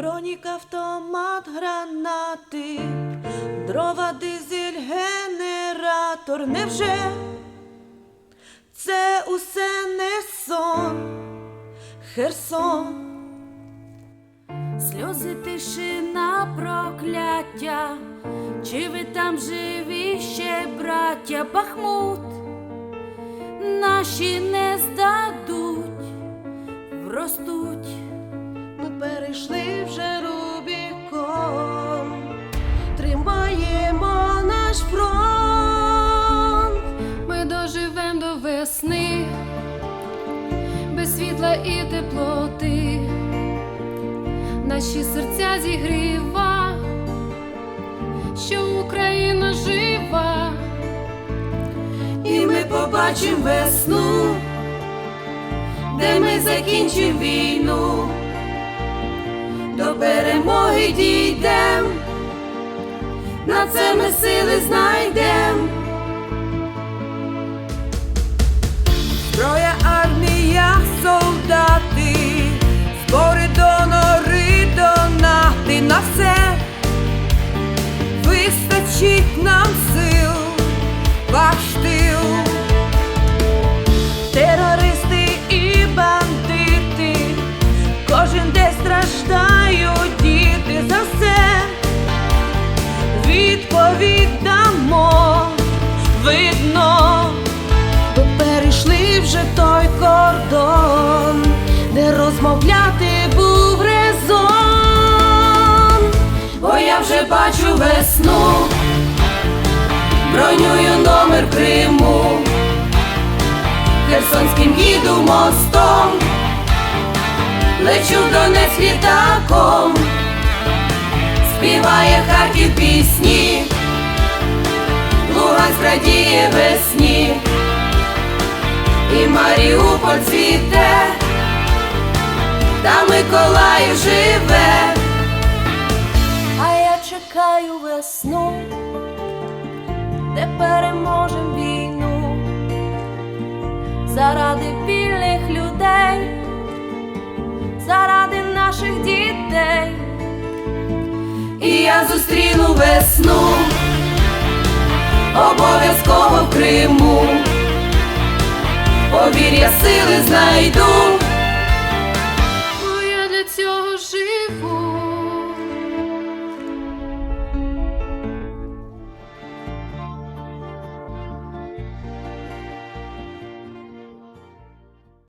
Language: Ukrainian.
Бронік, автомат, гранати, дрова, дизель, генератор. Невже це усе не сон? Херсон. Сльози тишина прокляття, чи ви там живі ще, браття Бахмут, наші не здадуть, вростуть. Перейшли вже Рубікон, тримаємо наш фронт. Ми доживем до весни, без світла і теплоти, наші серця зігріва, що Україна жива. І ми побачимо весну, де ми закінчимо війну, перемоги дійдем, на це ми сили знайдем. Розмовляти був резон. Бо я вже бачу весну, бронюю номер Криму, Херсонським їду мостом, лечу в Донець літаком, співає Харків пісні, Луганськ радіє весні, і Маріуполь цвіте, та Миколаїв живе. А я чекаю весну, де переможем війну заради вільних людей, заради наших дітей. І я зустріну весну, обов'язково в Криму. Повір'я сили знайду. Цього.